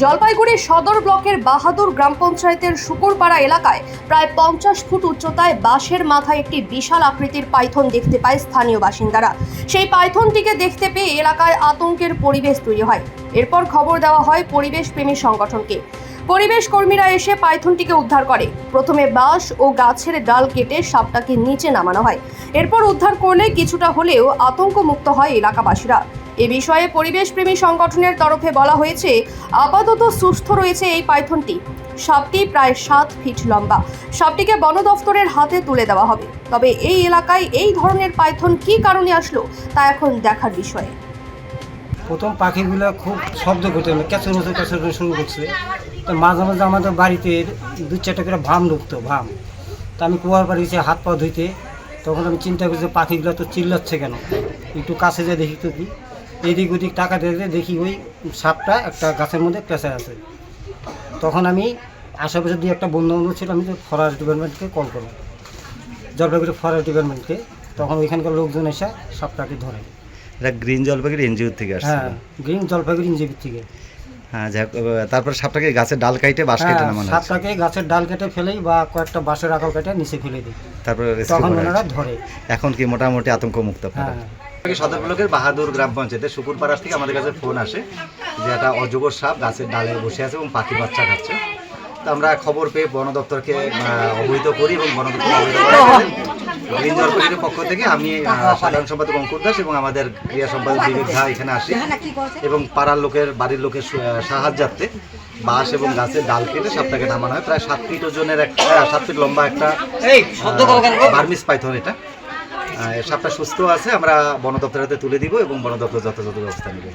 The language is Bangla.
জলপাইগুড়ি সদর ব্লকের বাহাদুর গ্রাম পঞ্চায়েতের শুকুরপাড়া এলাকায় প্রায় পঞ্চাশ ফুট উচ্চতায় বাঁশের মাথায় একটি বিশাল আকৃতির পাইথন দেখতে পায় স্থানীয় বাসিন্দারা। সেই পাইথনটিকে দেখতে পেয়ে এলাকায় আতঙ্কের পরিবেশ তৈরি হয়। এরপর খবর দেওয়া হয় পরিবেশ প্রেমী সংগঠনকে। পরিবেশ কর্মীরা এসে পাইথনটিকে উদ্ধার করে। প্রথমে বাঁশ ও গাছের ডাল কেটে সাপটাকে নিচে নামানো হয়। এরপর উদ্ধার করলে কিছুটা হলেও আতঙ্কমুক্ত হয় এলাকাবাসীরা। এ বিষয়ে পরিবেশ প্রেমী সংগঠনের তরফে বলা হয়েছে, আপাতত সুস্থ রয়েছে এই পাইথনটি। সাপটি প্রায় সাত ফিট লম্বা। সাপটিকে বন দফতরের হাতে তুলে দেওয়া হবে। তবে এই এলাকায় এই ধরনের পাইথন কী কারণে আসলো, তা এখন দেখার বিষয়ে। প্রথম পাখিগুলো খুব শব্দ করতে ক্যাচর মতো ক্যাচর শুরু করছে। তো মাঝে মাঝে আমাদের বাড়িতে দু চারটা করে ভাম ঢুকতো, ভাম। তা আমি কুয়ার পাড়ি হাত পা ধুইতে, তখন আমি চিন্তা করছি পাখিগুলো তো চিল্লাচ্ছে কেন? একটু কাছে যা দেখি তো কি। এদিক ওদিক টাকা দেখতে দেখি ওই সাপটা একটা গাছের মধ্যে পেঁচা আছে। তখন আমি আশেপাশে দিয়ে একটা বন্ধু বান্ধব ছিল আমি তো ফরেস্ট ডিপার্টমেন্টকে কল করলাম। জলপাইগুড়ি ফরেস্ট ডিপার্টমেন্টকে তখন ওইখানকার লোকজন এসে সাপটাকে ধরে। এটা গ্রিন জলপাইগুড়ি এনজিও থেকে আসছে। হ্যাঁ গ্রিন জলপাইগুড়ি ইঞ্জিবির থেকে। হ্যাঁ যাক তারপর সাপটাকে গাছের ডাল কাইটে বাঁশ কেটে হ্যাঁ, নামানো সাপটাকে গাছের ডাল কেটে ফেলেই বা কয়েকটা বাঁশের আকাল কেটে নিচে ফেলে দিই। তারপর তখন ওনারা ধরে। এখন কি মোটামুটি আতঙ্ক মুক্ত আপনারা? হ্যাঁ। সদর ব্লকের বাহাদুর গ্রাম পঞ্চায়েতের শুকুরপাড়া থেকে আমাদের কাছে ফোন আসে যে একটা অজগর সাপ গাছের ডালে বসে আছে এবং পাখি বাচ্চা খাচ্ছে। তো আমরা খবর পেয়ে বন দপ্তরকে অবহিত করি এবং বন দপ্তর অবহিত করার গ্রিন জলপাইগুড়ির পক্ষ থেকে আমি সাধারণ সম্পাদক অঙ্কুর দাস এবং আমাদের ক্রিয়া সম্পাদক বিবেক ঝা এখানে আসি এবং পাড়ার লোকের বাড়ির লোকের সাহায্যার্থে বাঁশ এবং গাছের ডাল কেটে সাপটাকে নামানো হয়। প্রায় সাত ফিট ওজনের একটা সাত ফিট লম্বা একটা বার্মিস পাইথন এটা। সাপটা সুস্থ আছে আমরা বন দপ্তরের হাতে তুলে দিব এবং বনদপ্তর যথাযথ ব্যবস্থা নেবে।